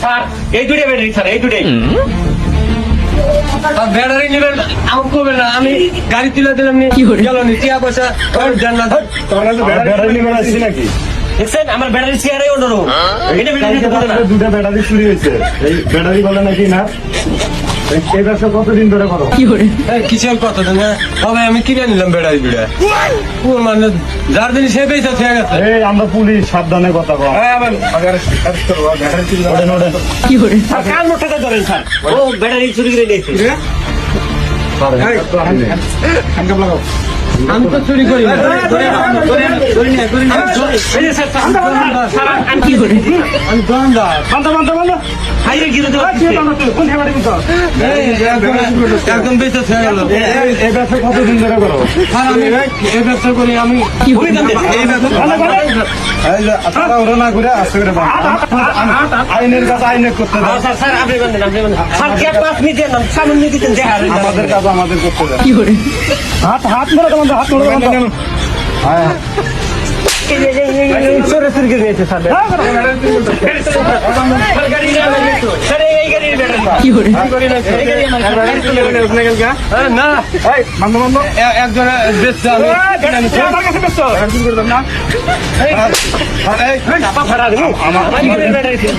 Sir এই দুটো battery sir এই দুটোই ব্যাটারি নেবেন আমার করবে না আমি গাড়ি তুলে দিলাম নি? গেল নি টিয়া পয়সা ব্যাটারি নিয়ে আসছি নাকি দেখছেন আমার ব্যাটারি চেয়ারে অন্য এটা ব্যাটারি দুটা ব্যাটারি চুরি হয়েছে। এই ব্যাটারি বলে নাকি না? এই- ব্যবসা কতদিন ধরে করো? এই কিসের কথা তো তবে আমি কিনে নিলাম বেড়াই ও মানে যার দিন সে পেয়েছে ঠিক আছে এই আমরা পুলিশ সাবধানে কথা কম ওঠেন, ওঠেন। কার? মোটরটা ধরেন স্যার? ও ব্যাটারি চুরি করে নিয়েছে। আমি তো চুরি করি না। আমি হাইরে গিরে দেবো একদম- একদম বেঁচে থেকে গেল। এই- এই ব্যবসা কতদিন ধরে করো? আমি এই ব্যবসা করি আমি এই ব্যবসা এই যে তারা ওরা না করে আসতে করে আইনের কাছে আইনে করতে স্যার স্যার আপনি বলেন আপনি বলেন। স্যার কে পাঁচ মিনিট দিলাম সামনে দিতেন দেখা আমাদের কাজ আমাদের করতে হাত হাত ধরে হ্যাঁ। চোরে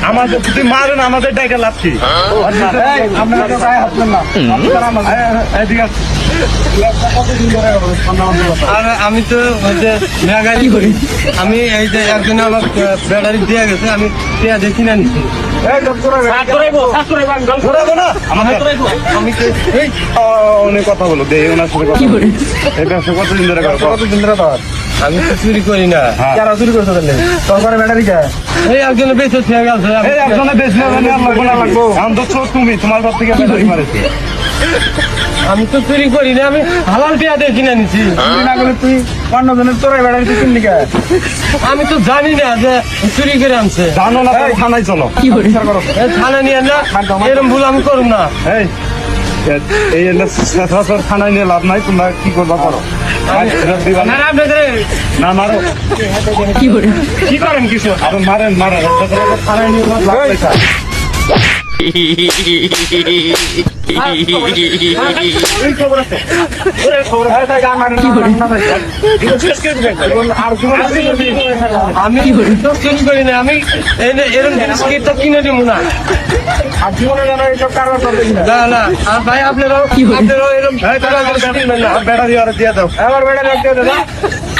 আমাদের তুই মারেন আমাদের ডাইকা কথা। আর আমি তো গাড়ি করি আমি এই যে একজনে আমার ব্যাটারি দিয়ে গেছে আমি দিয়ে কিনে নিচ্ছি করে আমি আমি অনেক কথা বলো দে ওনার সাথে কথা বলো। এই ব্যবসা কতদিন ধরে কতদিন ধরে আমি তো চুরি করি না। যারা চুরি করছ তাহলে। তোর ব্যাটারি কে? এই একজনে বেঁচে থেকে গেছে আমি- এই একজনে বেশি লাগবে। লাগবো তো তুমি তোমার ঘর থেকে ব্যাটারি মারেছে। আমি তো চুরি করি না আমি হালাল দিয়ে কিনে নিচ্ছি না করলে তুই অন্য জনের তোর তুই কিনলি আমি তো জানি না যে চুরি করে আনছে। জানো না থানায় চলো। করো। এই থানা নিয়ে না এরকম ভুল আমি করব না। এই এই এলে সচরাচর থানায় নিয়ে লাভ নাই তোমরা কি করবা করো? না। মারো। কি করেন কিছু? মারেন মারেন। থানায় নিয়ে লাভ আমি চুরি করি না আমি এরকম জিনিস কিনে দিব না আর জীবনে যেন এইসব কারবার না না আর ভাই আপনারাও আপনারাও এরকম এই আমার দিয়ে দাও বেটা দিয়ে দাও।